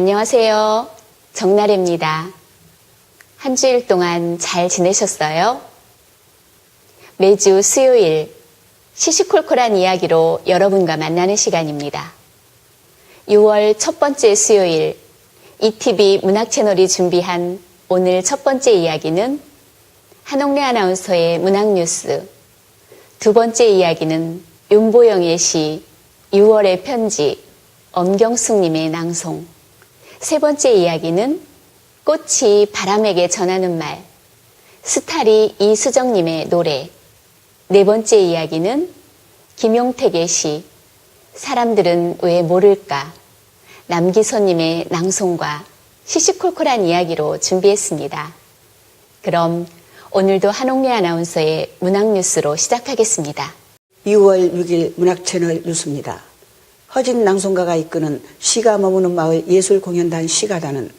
안녕하세요. 정나래입니다. 한 주일 동안 잘 지내셨어요? 매주 수요일 시시콜콜한 이야기로 여러분과 만나는 시간입니다. 6월 첫 번째 수요일 ETV 문학 채널이 준비한 오늘 첫 번째 이야기는 한옥래 아나운서의 문학 뉴스. 두 번째 이야기는 윤보영의 시 6월의 편지 엄경숙님의 낭송. 세 번째 이야기는 꽃이 바람에게 전하는 말. 스타리 이수정님의 노래. 네 번째 이야기는 김용택의 시. 사람들은 왜 모를까. 남기선님의 낭송과 시시콜콜한 이야기로 준비했습니다. 그럼 오늘도 한옥래 아나운서의 문학 뉴스로 시작하겠습니다. 2월 6일 문학채널 뉴스입니다. 허진 낭송가가 이끄는 시가 머무는 마을 예술 공연단 시가단은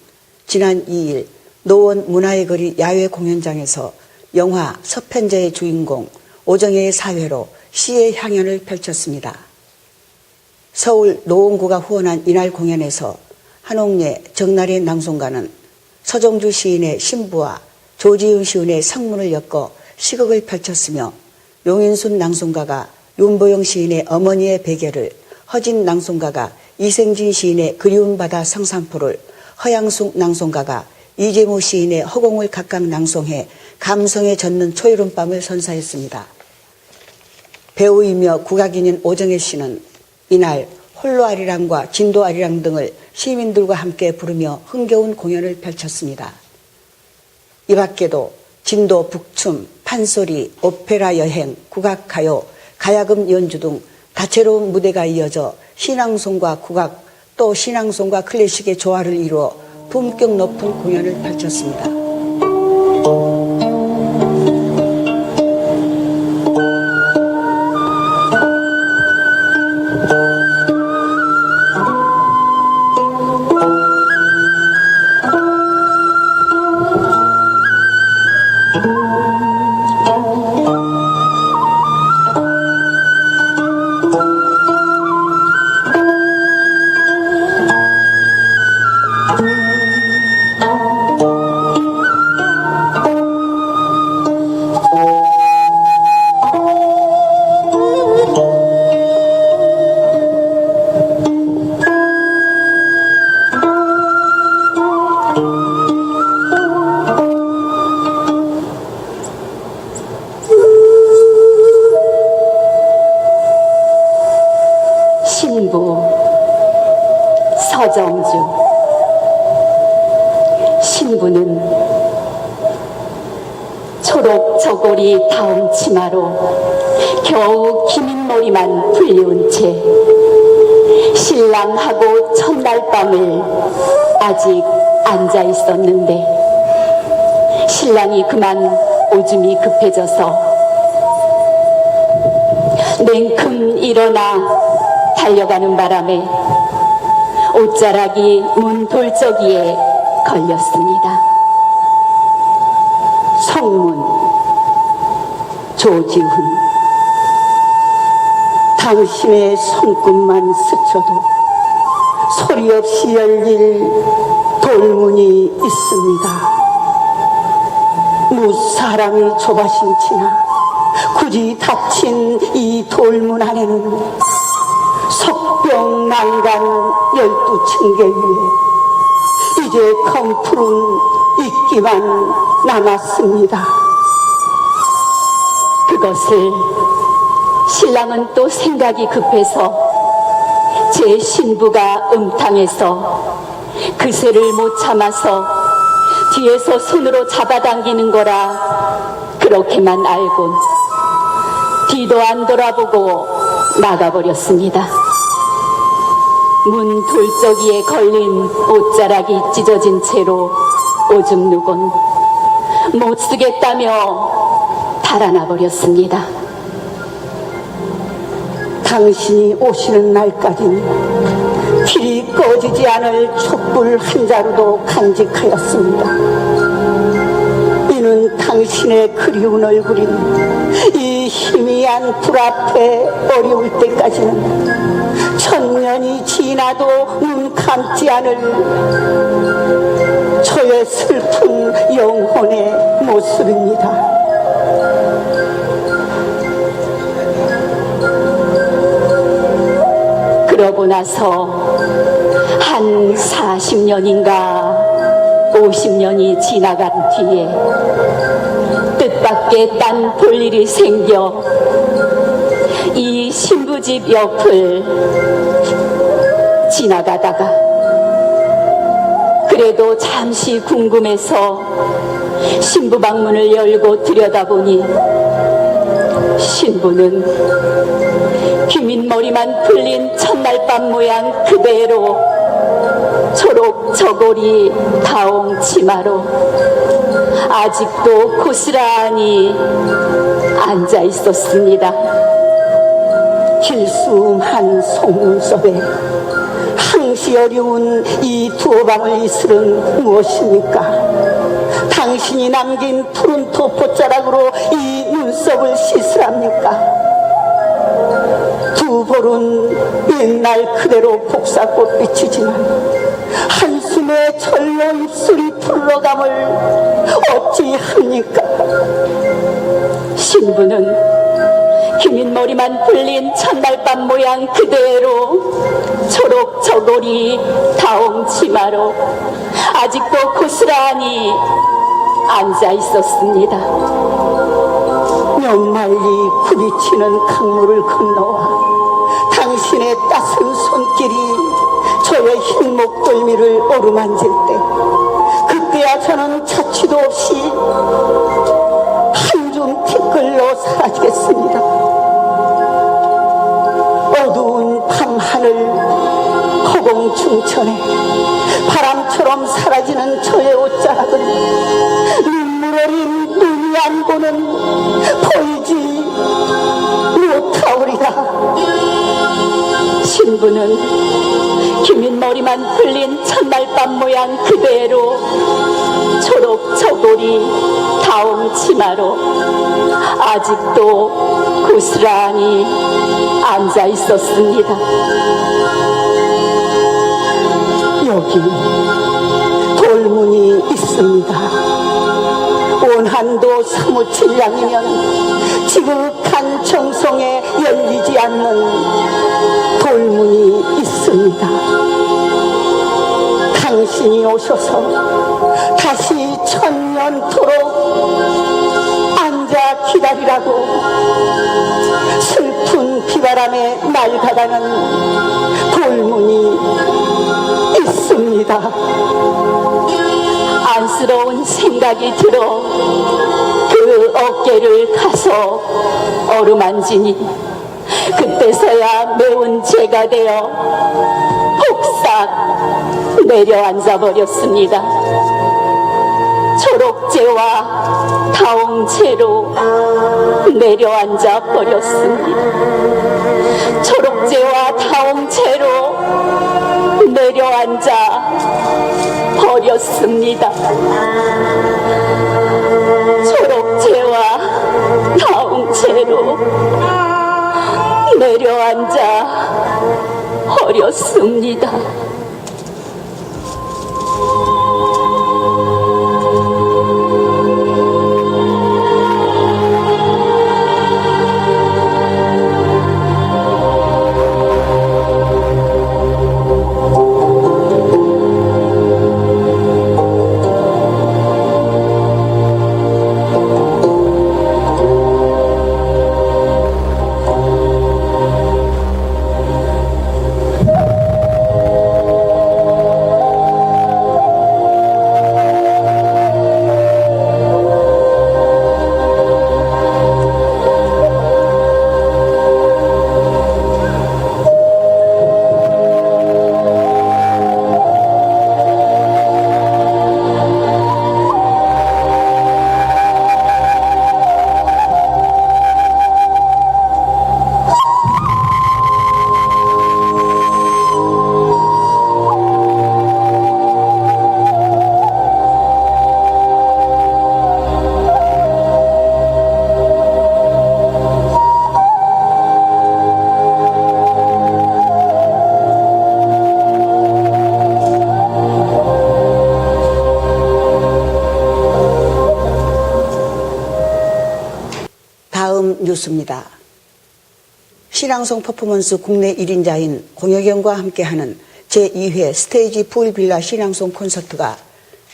지난 2일 노원 문화의 거리 야외 공연장에서 영화 서편제의 주인공 오정혜의 사회로 시의 향연을 펼쳤습니다. 서울 노원구가 후원한 이날 공연에서 한옥예 정나리 낭송가는 서정주 시인의 신부와 조지훈 시인의 상문을 엮어 시극을 펼쳤으며 용인순 낭송가가 윤보영 시인의 어머니의 베개를 허진 낭송가가 이생진 시인의 그리운 바다 성산포를 허양숙 낭송가가 이재무 시인의 허공을 각각 낭송해 감성에 젖는 초이른 밤을 선사했습니다. 배우이며 국악인인 오정혜 씨는 이날 홀로 아리랑과 진도 아리랑 등을 시민들과 함께 부르며 흥겨운 공연을 펼쳤습니다. 이 밖에도 진도 북춤, 판소리, 오페라 여행, 국악가요, 가야금 연주 등 다채로운 무대가 이어져 신앙송과 국악 또 신앙송과 클래식의 조화를 이루어 품격 높은 공연을 펼쳤습니다. 신랑하고 첫날 밤을 아직 앉아 있었는데 신랑이 그만 오줌이 급해져서 냉큼 일어나 달려가는 바람에 옷자락이 문 돌적이에 걸렸습니다. 성문 조지훈 당신의 손끝만 스쳐도 소리 없이 열릴 돌문이 있습니다. 무사람이 좁아신치나 굳이 닫힌 이 돌문 안에는 석병 난간 열두 층계 위에 이제 검푸른 있기만 남았습니다. 그것을 신랑은 또 생각이 급해서 제 신부가 음탕해서 그새를 못 참아서 뒤에서 손으로 잡아당기는 거라 그렇게만 알곤 뒤도 안 돌아보고 나가버렸습니다. 문 돌적이에 걸린 옷자락이 찢어진 채로 오줌 누곤 못 쓰겠다며 달아나 버렸습니다. 당신이 오시는 날까지는 길이 꺼지지 않을 촛불 한 자루도 간직하였습니다. 이는 당신의 그리운 얼굴인 이 희미한 불 앞에 어려울 때까지는 천년이 지나도 눈 감지 않을 저의 슬픈 영혼의 모습입니다. 그러고 나서 한 40년인가 50년이 지나간 뒤에 뜻밖의 딴 볼일이 생겨 이 신부집 옆을 지나가다가 그래도 잠시 궁금해서 신부 방문을 열고 들여다보니 신부는 귀민머리만 풀린 첫날 밤 모양 그대로 초록 저고리 다홍 치마로 아직도 고스란히 앉아 있었습니다. 길수한 속눈썹에 항시 어려운 이 두어 방울 이슬은 무엇입니까? 당신이 남긴 푸른 토포자락으로 이 눈썹을 씻으랍니까? 두 볼은 옛날 그대로 복사꽃빛이지만 한숨에 절로 입술이 풀러감을 어찌 합니까? 신부는 귀민머리만 풀린 첫날 밤 모양 그대로 초록 저고리 다홍 치마로 아직도 고스란히 앉아 있었습니다. 연말리 굽이치는 강물을 건너와 당신의 따스한 손길이 저의 흰 목덜미를 어루만질 때 그때야 저는 자취도 없이 한줌 티끌로 사라지겠습니다. 어두운 밤하늘 허공 중천에 바람처럼 사라지는 저의 옷자락은 눈물 어린 눈이 안 보는 보이지 못하오리라 신부는 기민 머리만 풀린 첫날 밤 모양 그대로 초록 저고리 다홍 치마로 아직도 고스란히 앉아 있었습니다. 여기 돌문이 있습니다. 원한도 사무칠 양이면 지극한 정성에 열리지 않는 돌문이 있습니다. 당신이 오셔서 다시 천년토록 앉아 기다리라고 슬픈 비바람에 낡아가는 돌문이 있습니다. 안쓰러운 생각이 들어 그 어깨를 가서 어루만지니 그때서야 매운 죄가 되어 폭삭 내려앉아 버렸습니다. 초록재와 다홍채로 내려앉아 버렸습니다. 초록재와 다홍채로 내려앉아 버렸습니다. 초록채와 다홍채로 내려앉아 버렸습니다. 다음 뉴스입니다. 신앙송 퍼포먼스 국내 1인자인 공여경과 함께하는 제2회 스테이지 풀빌라 신앙송 콘서트가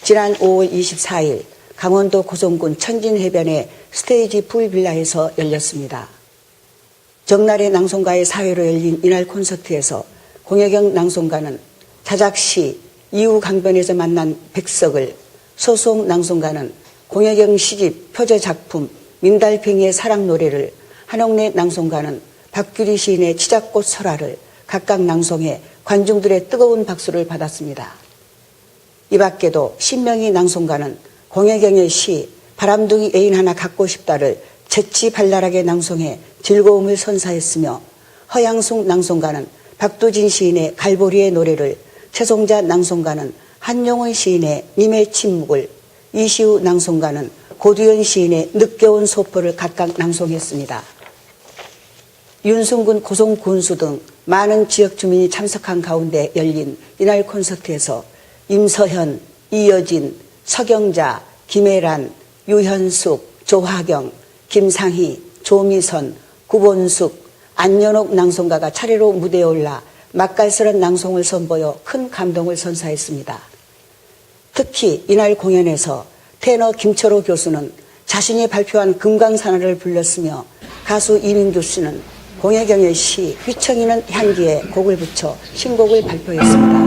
지난 5월 24일 강원도 고성군 천진해변의 스테이지 풀빌라에서 열렸습니다. 정날의 낭송가의 사회로 열린 이날 콘서트에서 공여경 낭송가는 자작시 이후 강변에서 만난 백석을 소송 낭송가는 공여경 시집 표제 작품 민달팽이의 사랑 노래를 한옥내 낭송가는 박규리 시인의 치작꽃 설화를 각각 낭송해 관중들의 뜨거운 박수를 받았습니다. 이 밖에도 신명희 낭송가는 공혜경의 시 바람둥이 애인 하나 갖고 싶다를 재치 발랄하게 낭송해 즐거움을 선사했으며 허양숙 낭송가는 박두진 시인의 갈보리의 노래를 최송자 낭송가는 한용운 시인의 님의 침묵을 이시우 낭송가는 고두현 시인의 늦겨온 소포를 각각 낭송했습니다. 윤승군 고성 군수 등 많은 지역 주민이 참석한 가운데 열린 이날 콘서트에서 임서현, 이여진, 서경자, 김혜란, 유현숙, 조화경, 김상희, 조미선, 구본숙, 안연옥 낭송가가 차례로 무대에 올라 맛깔스런 낭송을 선보여 큰 감동을 선사했습니다. 특히 이날 공연에서 테너 김철호 교수는 자신이 발표한 금강산화를 불렀으며 가수 이민두 씨는 공혜경의 시 휘청이는 향기에 곡을 붙여 신곡을 발표했습니다.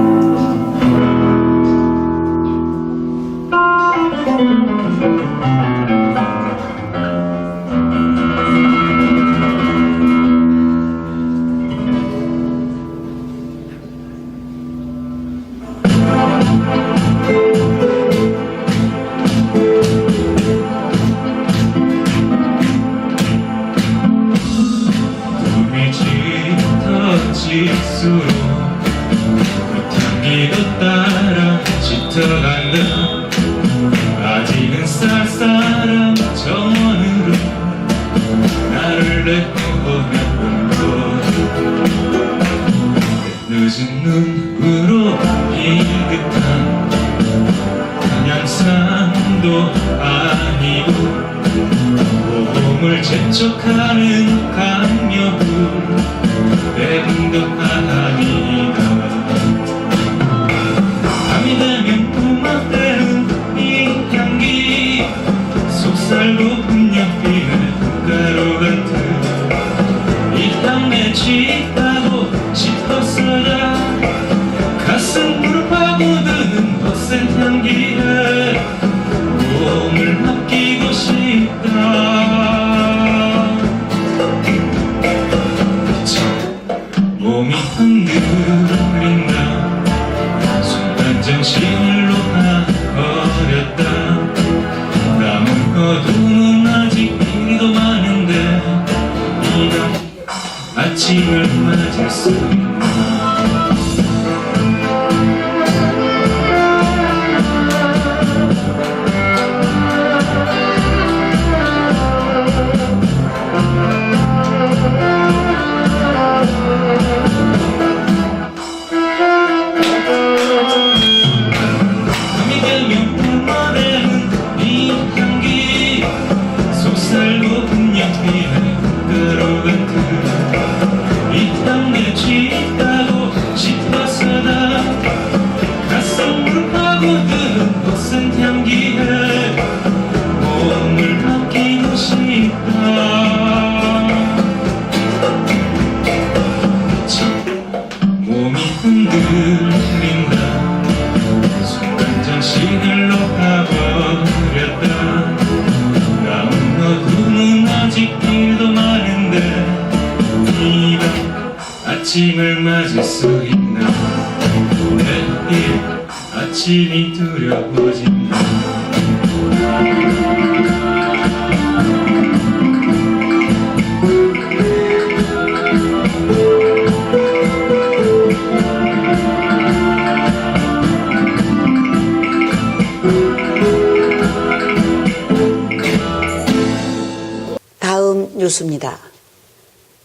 뉴스입니다.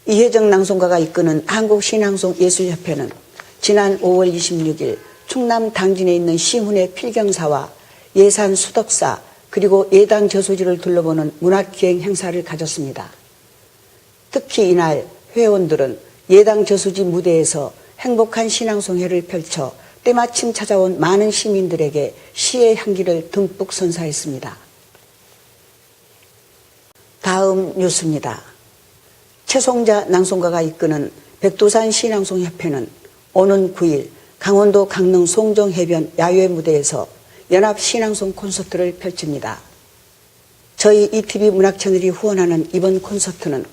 이혜정 낭송가가 이끄는 한국신앙송 예술협회는 지난 5월 26일 충남 당진에 있는 시훈의 필경사와 예산 수덕사 그리고 예당 저수지를 둘러보는 문화기행 행사를 가졌습니다. 특히 이날 회원들은 예당 저수지 무대에서 행복한 신앙송회를 펼쳐 때마침 찾아온 많은 시민들에게 시의 향기를 듬뿍 선사했습니다. 다음 뉴스입니다. 최송자 낭송가가 이끄는 백두산 신앙송협회는 오는 9일 강원도 강릉 송정 해변 야외 무대에서 연합 신앙송 콘서트를 펼칩니다. 저희 ETV 문학 채널이 후원하는 이번 콘서트는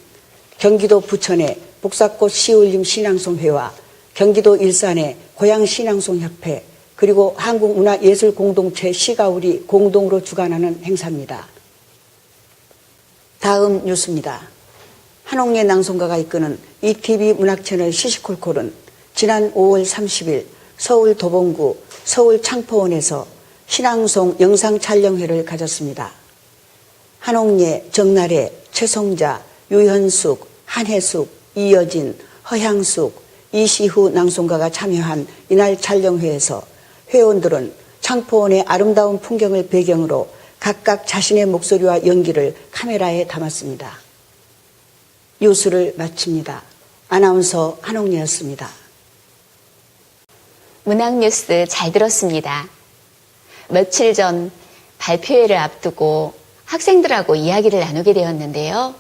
경기도 부천의 복사꽃 시울림 신앙송회와 경기도 일산의 고향 신앙송협회 그리고 한국문화예술공동체 시가울이 공동으로 주관하는 행사입니다. 다음 뉴스입니다. 한옥예 낭송가가 이끄는 ETV 문학 채널 시시콜콜은 지난 5월 30일 서울 도봉구 서울 창포원에서 신앙송 영상 촬영회를 가졌습니다. 한옥예, 정나래, 최성자, 유현숙, 한혜숙, 이여진, 허향숙, 이시후 낭송가가 참여한 이날 촬영회에서 회원들은 창포원의 아름다운 풍경을 배경으로 각각 자신의 목소리와 연기를 카메라에 담았습니다. 뉴스를 마칩니다. 아나운서 한옥예였습니다. 문학 뉴스 잘 들었습니다. 며칠 전 발표회를 앞두고 학생들하고 이야기를 나누게 되었는데요.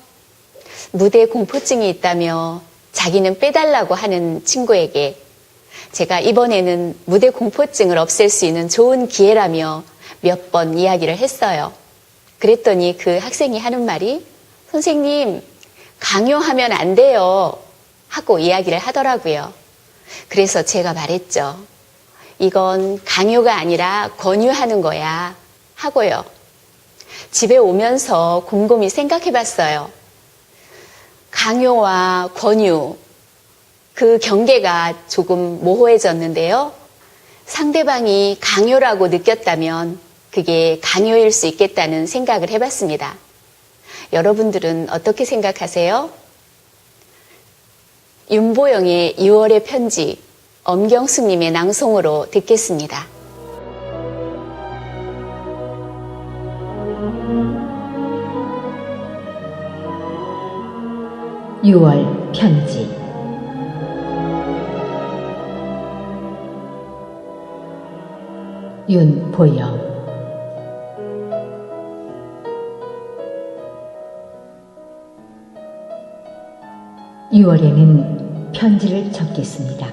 무대 공포증이 있다며 자기는 빼달라고 하는 친구에게 제가 이번에는 무대 공포증을 없앨 수 있는 좋은 기회라며 몇 번 이야기를 했어요. 그랬더니 그 학생이 하는 말이 선생님, 강요하면 안 돼요. 하고 이야기를 하더라고요. 그래서 제가 말했죠. 이건 강요가 아니라 권유하는 거야. 하고요. 집에 오면서 곰곰이 생각해 봤어요. 강요와 권유, 그 경계가 조금 모호해졌는데요. 상대방이 강요라고 느꼈다면 그게 강요일 수 있겠다는 생각을 해봤습니다. 여러분들은 어떻게 생각하세요? 윤보영의 6월의 편지, 엄경숙님의 낭송으로 듣겠습니다. 유월 편지 윤보영 유월에는 편지를 적겠습니다.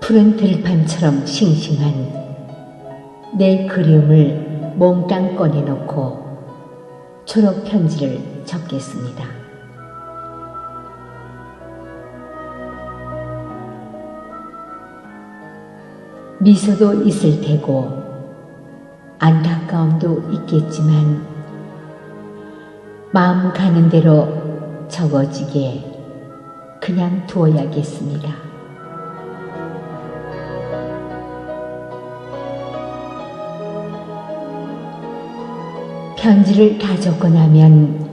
푸른 들판처럼 싱싱한 내 그리움을 몽땅 꺼내놓고 초록 편지를 적겠습니다. 미소도 있을 테고 안타까움도 있겠지만 마음 가는 대로 적어지게 그냥 두어야겠습니다. 편지를 다 적고 나면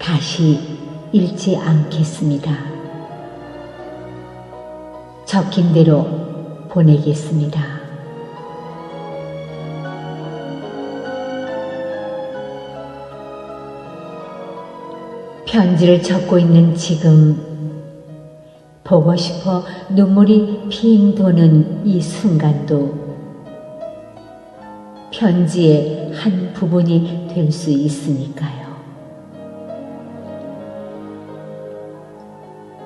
다시 읽지 않겠습니다. 적힌 대로 보내겠습니다. 편지를 적고 있는 지금 보고 싶어 눈물이 핑 도는 이 순간도 편지의 한 부분이 될 수 있으니까요.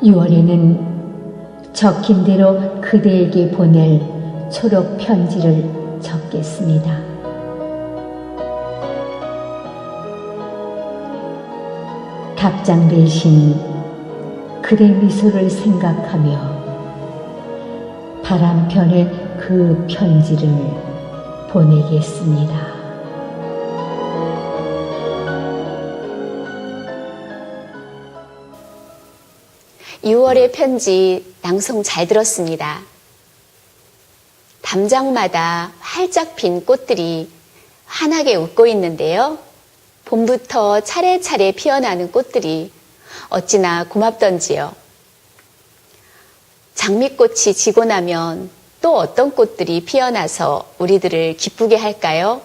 6월에는 적힌 대로 그대에게 보낼 초록 편지를 적겠습니다. 답장 대신 그대 미소를 생각하며 바람편에 그 편지를 보내겠습니다. 6월의 편지 낭송 잘 들었습니다. 담장마다 활짝 핀 꽃들이 환하게 웃고 있는데요. 봄부터 차례차례 피어나는 꽃들이 어찌나 고맙던지요. 장미꽃이 지고 나면 또 어떤 꽃들이 피어나서 우리들을 기쁘게 할까요?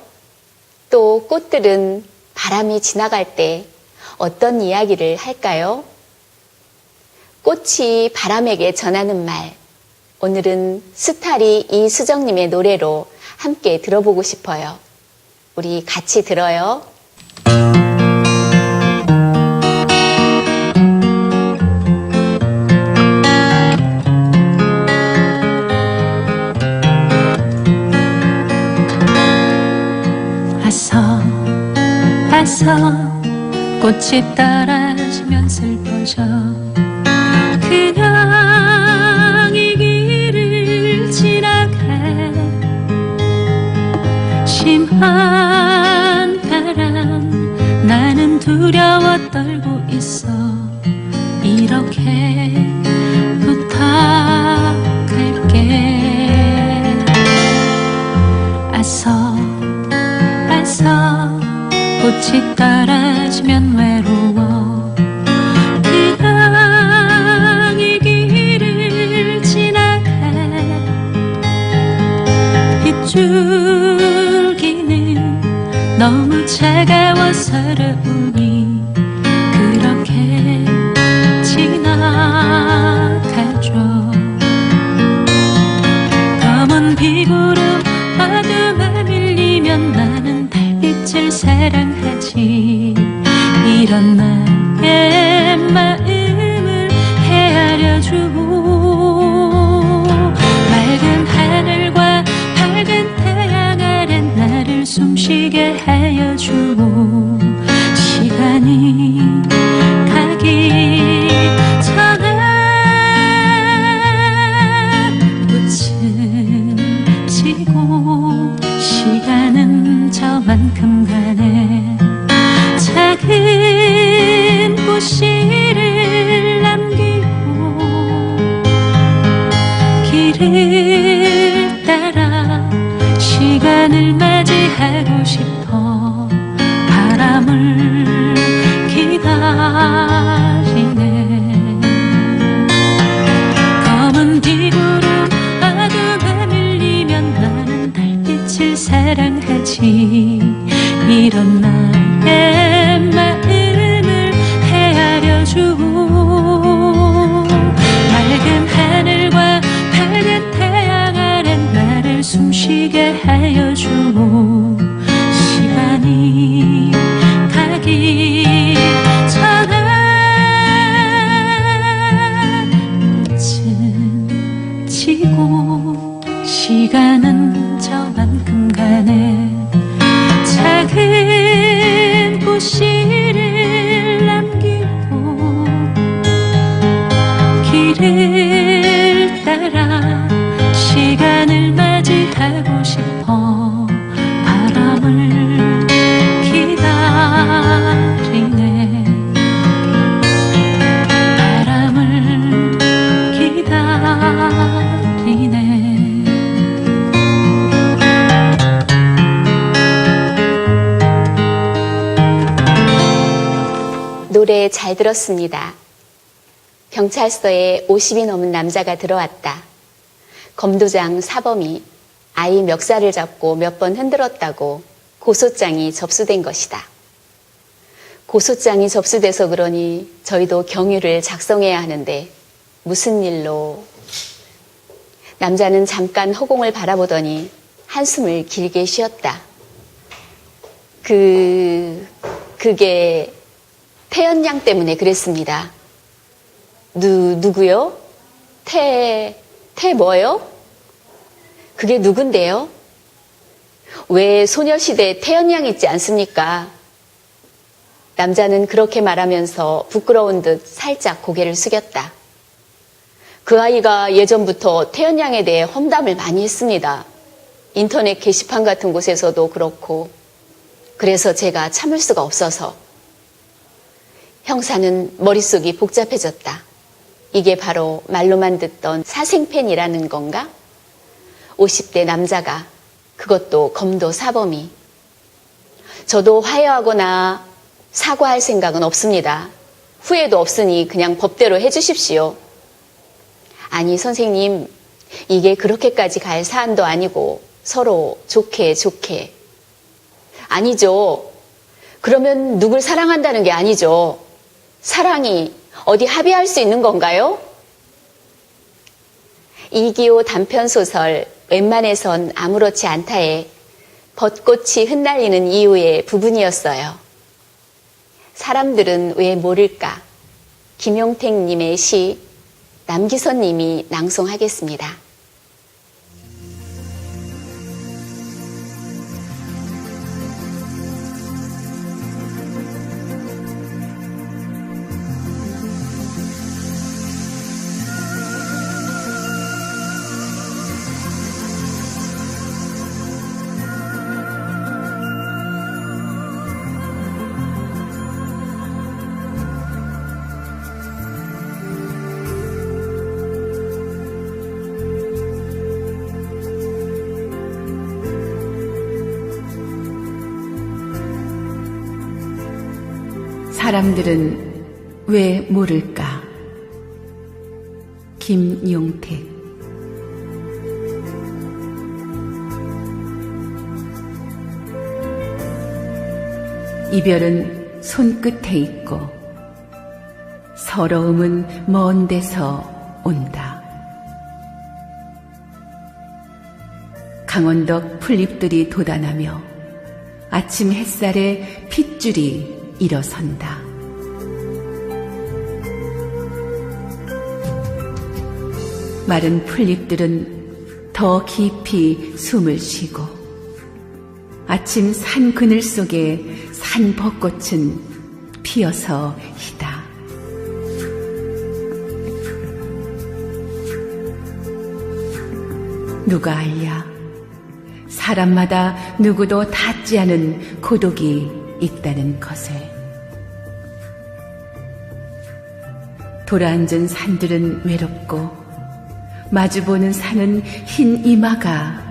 또 꽃들은 바람이 지나갈 때 어떤 이야기를 할까요? 꽃이 바람에게 전하는 말. 오늘은 스타리 이수정님의 노래로 함께 들어보고 싶어요. 우리 같이 들어요. 와서 와서 꽃이 떨어지면 슬퍼져 그냥 이 길을 지나가 심한 떨고 있어. 이렇게 부탁할게. 아서 와서 꽃이 떨어지면 외로워. 그냥 이 길을 지나가 빗줄기는 너무 차가워 서러우니 나 잘 들었습니다. 경찰서에 50이 넘은 남자가 들어왔다. 검도장 사범이 아이 멱살을 잡고 몇 번 흔들었다고 고소장이 접수된 것이다. 고소장이 접수돼서 그러니 저희도 경유를 작성해야 하는데 무슨 일로? 남자는 잠깐 허공을 바라보더니 한숨을 길게 쉬었다. 그, 그게 태연 양 때문에 그랬습니다. 누, 누구요? 태, 태 뭐요? 그게 누군데요? 왜 소녀시대 태연 양 있지 않습니까? 남자는 그렇게 말하면서 부끄러운 듯 살짝 고개를 숙였다. 그 아이가 예전부터 태연 양에 대해 험담을 많이 했습니다. 인터넷 게시판 같은 곳에서도 그렇고, 그래서 제가 참을 수가 없어서. 형사는 머릿속이 복잡해졌다. 이게 바로 말로만 듣던 사생팬이라는 건가? 50대 남자가 그것도 검도 사범이. 저도 화해하거나 사과할 생각은 없습니다. 후회도 없으니 그냥 법대로 해주십시오. 아니, 선생님, 이게 그렇게까지 갈 사안도 아니고 서로 좋게 좋게. 아니죠. 그러면 누굴 사랑한다는 게 아니죠. 사랑이 어디 합의할 수 있는 건가요? 이기호 단편소설 웬만해선 아무렇지 않다에 벚꽃이 흩날리는 이후의 부분이었어요. 사람들은 왜 모를까? 김용택님의 시 남기선님이 낭송하겠습니다. 사람들은 왜 모를까? 김용택 이별은 손끝에 있고 서러움은 먼 데서 온다. 강원덕 풀잎들이 돋아나며 아침 햇살에 핏줄이 일어선다. 마른 풀잎들은 더 깊이 숨을 쉬고 아침 산 그늘 속에 산 벚꽃은 피어서 희다. 누가 알랴? 사람마다 누구도 닿지 않은 고독이 있다는 것을. 돌아앉은 산들은 외롭고 마주보는 산은 흰 이마가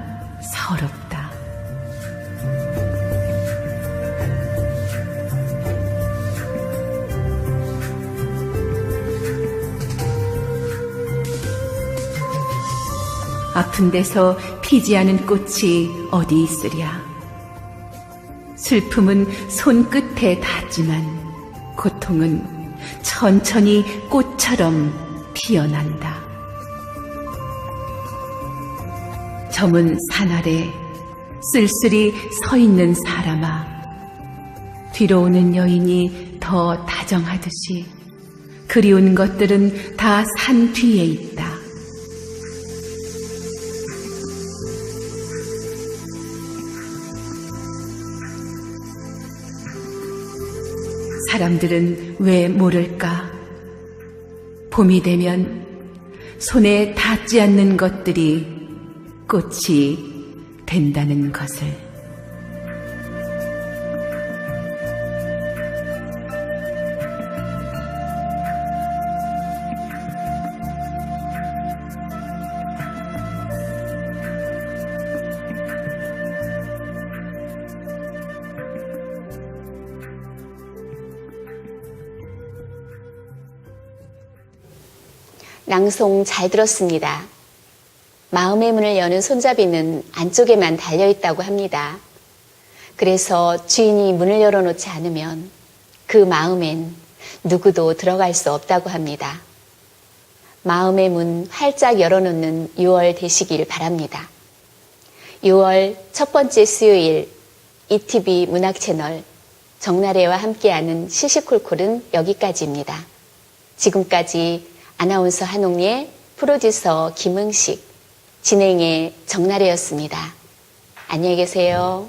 서럽다. 아픈 데서 피지 않은 꽃이 어디 있으랴. 슬픔은 손끝에 닿지만 고통은 천천히 꽃처럼 피어난다. 저문 산 아래 쓸쓸히 서 있는 사람아. 뒤로 오는 여인이 더 다정하듯이 그리운 것들은 다 산 뒤에 있다. 사람들은 왜 모를까? 봄이 되면 손에 닿지 않는 것들이 꽃이 된다는 것을. 낭송 잘 들었습니다. 마음의 문을 여는 손잡이는 안쪽에만 달려 있다고 합니다. 그래서 주인이 문을 열어놓지 않으면 그 마음엔 누구도 들어갈 수 없다고 합니다. 마음의 문 활짝 열어놓는 6월 되시길 바랍니다. 6월 첫 번째 수요일 ETV 문학 채널 정나래와 함께하는 시시콜콜은 여기까지입니다. 지금까지 아나운서 한옥리의 프로듀서 김응식, 진행의 정나래였습니다. 안녕히 계세요.